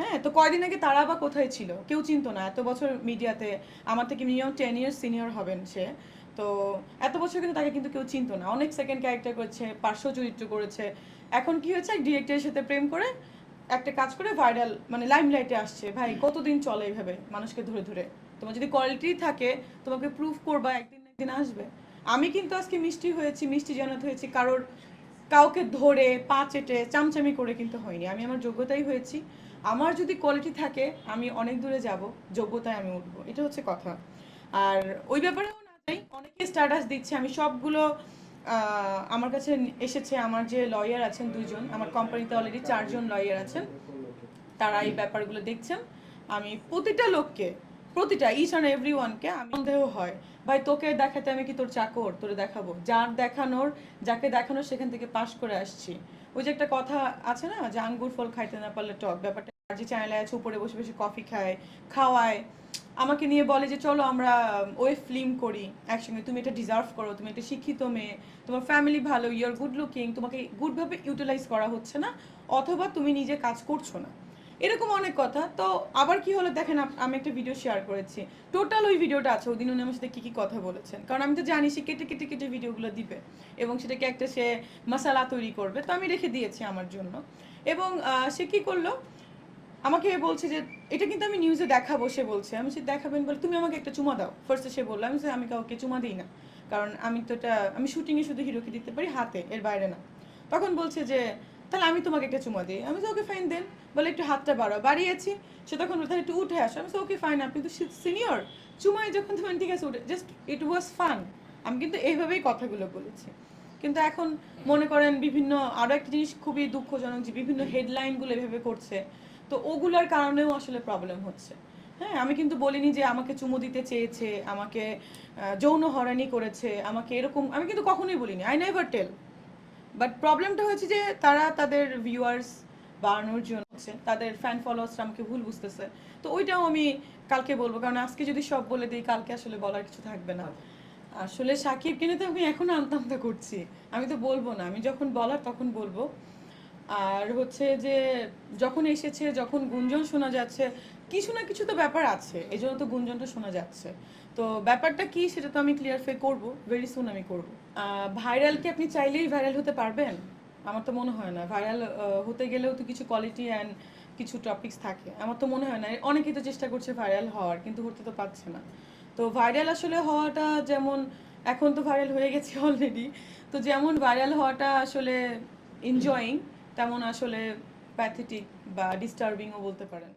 হ্যাঁ তো কয়দিন আগে তারা বা কোথায় ছিল? কেউ চিনতো না। এত বছর মিডিয়াতে, আমার থেকে মিনিমাম টেন ইয়ার্স সিনিয়র হবেন সে। তো এত বছর কিন্তু তাকে কিন্তু কেউ চিনতো না। অনেক সেকেন্ড ক্যারেক্টার করেছে, পার্শ্ব চরিত্র করেছে। এখন কি হয়েছে? ডিরেক্টরের সাথে প্রেম করে একটা কাজ করে ভাইরাল মানে লাইমলাইটে আসছে। ভাই, কতদিন চলে এইভাবে মানুষকে ধরে ধরে? তোমার যদি কোয়ালিটি থাকে, তোমাকে প্রুফ করবা, একদিন একদিন আসবে। আমি কিন্তু আজকে মিষ্টি হয়েছি, মিষ্টি জানাতে হয়েছি। কারোর কাউকে ধরে, পা চেটে, চামচামি করে কিন্তু হয়নি। আমি আমার যোগ্যতাই হয়েছি। আমার যদি কোয়ালিটি থাকে, আমি অনেক দূরে যাব, যোগ্যতায় আমি উঠবো। এটা হচ্ছে কথা। আর ওই ব্যাপারেও না যাই অনেকে স্ট্যাটাস দিচ্ছে। আমি সবগুলো আমার কাছে এসেছে। আমার যে লয়ার আছেন দুজন আমার কোম্পানিতে অলরেডি চারজন লয়ার আছেন। তারা এই ব্যাপারগুলো দেখছেন। আমি প্রতিটা লোককে প্রতিটা ইচ অ্যান্ড এভরি ওয়ানকে আমি সন্দেহ হয়। ভাই, তোকে দেখাতে আমি কি তোর চাকর? তোরে দেখাবো। যার দেখানোর, যাকে দেখানোর সেখান থেকে পাশ করে আসছি। ওই যে একটা কথা আছে না, যে আঙ্গুর ফল খাইতে না পারলে টক। ব্যাপারটা যে চ্যানেলে আছে, উপরে বসে বসে কফি খায়, খাওয়ায়। আমাকে নিয়ে বলে যে, চলো আমরা ওয়ে ফিল্ম করি, একসঙ্গে। তুমি এটা ডিজার্ভ করো। তুমি একটা শিক্ষিত মেয়ে। তোমার ফ্যামিলি ভালো ইউর গুড লুকিং তোমাকে গুডভাবে ইউটিলাইজ করা হচ্ছে না। অথবা তুমি নিজে কাজ করছ না। এরকম অনেক কথা। তো আবার কি হলো? দেখেন আমি একটা ভিডিও শেয়ার করেছি। টোটাল ওই ভিডিওটা আছে। ওই দিন উনি আমার সাথে কি কি কথা বলেছেন। কারণ আমি তো জানি সে কেটে কেটে কেটে ভিডিওগুলো দিবে। এবং সেটাকে একটা সে মশালা তৈরি করবে। তো আমি রেখে দিয়েছি আমার জন্য। এবং সে কি করল? আমাকে বলছে যে, এটা কিন্তু আমি নিউজে দেখাবো, সে বলছে। আমি সে দেখাবেন বলে, তুমি আমাকে একটা চুমা দাও। ফার্স্টে সে বলল, আমি আমি কাউকে চুমা দিই না। কারণ আমি তো এটা আমি শুটিংয়ে শুধু হিরোকে দিতে পারি হাতে, এর বাইরে না। তখন বলছে যে তাহলে আমি তোমাকে একটা চুমা দিই। আমি ওকে ফাইন দেন বলে একটু হাতটা বাড়াও। বাড়িয়েছি, সে তখন তাহলে একটু উঠে আসো। আমি ওকে ফাইন আপনি তো সিনিয়র চুমায় যখন তোমার, ঠিক আছে, উঠে জাস্ট ইট ওয়াজ ফান আমি কিন্তু এইভাবেই কথাগুলো বলেছি। কিন্তু এখন মনে করেন বিভিন্ন আরও একটা জিনিস খুবই দুঃখজনক যে বিভিন্ন হেডলাইনগুলো এভাবে করছে। তো ওগুলোর কারণেও আসলে প্রবলেম হচ্ছে। হ্যাঁ আমি কিন্তু বলিনি যে আমাকে চুমু দিতে চেয়েছে, আমাকে যৌন হরানি করেছে, আমাকে এরকম, আমি কিন্তু কখনোই বলিনি। আই নেভার টেল বাট প্রবলেমটা হচ্ছে যে তারা তাদের ভিউয়ার্স বাড়ানোর জন্য হচ্ছে, তাদের ফ্যান ফলোয়ার্সরা আমাকে ভুল বুঝতেছে। তো ওইটাও আমি কালকে বলব, কারণ আজকে যদি সব বলে দিই, কালকে আসলে বলার কিছু থাকবে না। আসলে সাকিব কিনে তো আমি এখনও আমতা করছি। আমি তো বলব না, আমি যখন বলার তখন বলব। আর হচ্ছে যে যখন এসেছে, যখন গুঞ্জন শোনা যাচ্ছে কিছু না কিছু তো ব্যাপার আছে এই জন্য তো গুঞ্জনটা শোনা যাচ্ছে। তো ব্যাপারটা কি সেটা তো আমি ক্লিয়ারফাই করব ভেরি সুন আমি করব। ভাইরাল কি আপনি চাইলেই ভাইরাল হতে পারবেন? আমার তো মনে হয় না। ভাইরাল হতে গেলেও তো কিছু কোয়ালিটি অ্যান্ড কিছু টপিকস থাকে। আমার তো মনে হয় না। অনেকেই তো চেষ্টা করছে ভাইরাল হওয়ার, কিন্তু হতে তো পারছে না। তো ভাইরাল আসলে হওয়াটা যেমন, এখন তো ভাইরাল হয়ে গেছে অলরেডি তো যেমন ভাইরাল হওয়াটা আসলে এনজয়িং তেমন আসলে প্যাথেটিক বা ডিস্টার্বিংও বলতে পারেন।